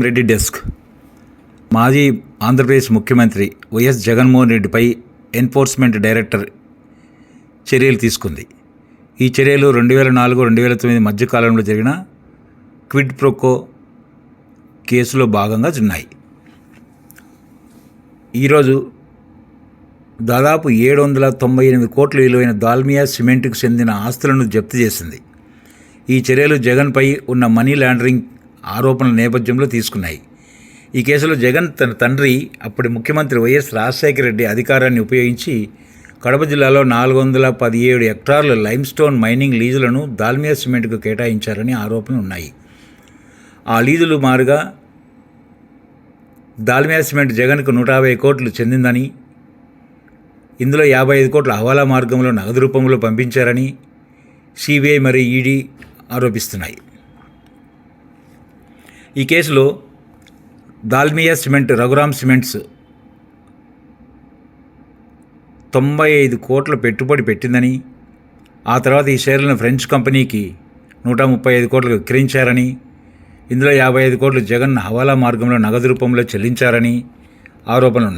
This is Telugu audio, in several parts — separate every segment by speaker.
Speaker 1: రెడ్డి డెస్క్. మాజీ ఆంధ్రప్రదేశ్ ముఖ్యమంత్రి వైఎస్ జగన్మోహన్ రెడ్డిపై ఎన్ఫోర్స్మెంట్ డైరెక్టర్ చర్యలు తీసుకుంది. ఈ చర్యలు రెండు వేల నాలుగు రెండు వేల తొమ్మిది మధ్యకాలంలో జరిగిన క్విడ్ ప్రోకో కేసులో భాగంగా ఉన్నాయి ఈరోజు దాదాపు ఏడు వందల తొంభై ఎనిమిది కోట్ల విలువైన దాల్మియా సిమెంట్కు చెందిన ఆస్తులను జప్తు చేసింది. ఈ చర్యలు జగన్పై ఉన్న మనీ లాండరింగ్ ఆరోపణల నేపథ్యంలో తీసుకున్నాయి. ఈ కేసులో జగన్ తన తండ్రి అప్పటి ముఖ్యమంత్రి వైఎస్ రాజశేఖర రెడ్డి అధికారాన్ని ఉపయోగించి కడప జిల్లాలో నాలుగు వందల పదిహేడు హెక్టార్ల లైమ్స్టోన్ మైనింగ్ లీజులను దాల్మియా సిమెంట్కు కేటాయించారని ఆరోపణలు ఉన్నాయి. ఆ లీజులు మారుగా దాల్మియా సిమెంట్ జగన్కు నూట యాభై కోట్లు చెందిందని ఇందులో యాభై ఐదు కోట్ల హవాలా మార్గంలో నగదు రూపంలో పంపించారని సిబిఐ మరియు ఈడీ ఆరోపిస్తున్నాయి. ఈ కేసులో దాల్మియా సిమెంట్ రఘురామ్ సిమెంట్స్ తొంభై ఐదు కోట్ల పెట్టుబడి పెట్టిందని ఆ తర్వాత ఈ షేర్లను ఫ్రెంచ్ కంపెనీకి నూట ముప్పై ఐదు కోట్లకు విక్రయించారని ఇందులో యాభై ఐదు కోట్లు జగన్ హవాలా మార్గంలో నగదు రూపంలో చెల్లించారని ఆరోపణలు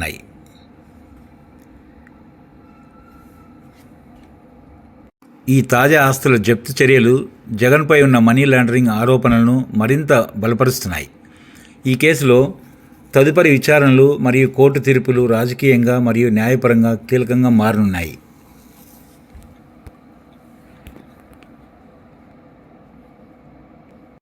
Speaker 1: ఈ తాజా ఆస్తుల జప్తు చర్యలు జగన్పై ఉన్న మనీ లాండరింగ్ ఆరోపణలను మరింత బలపరుస్తున్నాయి. ఈ కేసులో తదుపరి విచారణలు మరియు కోర్టు తీర్పులు రాజకీయంగా మరియు న్యాయపరంగా కీలకంగా మారనున్నాయి.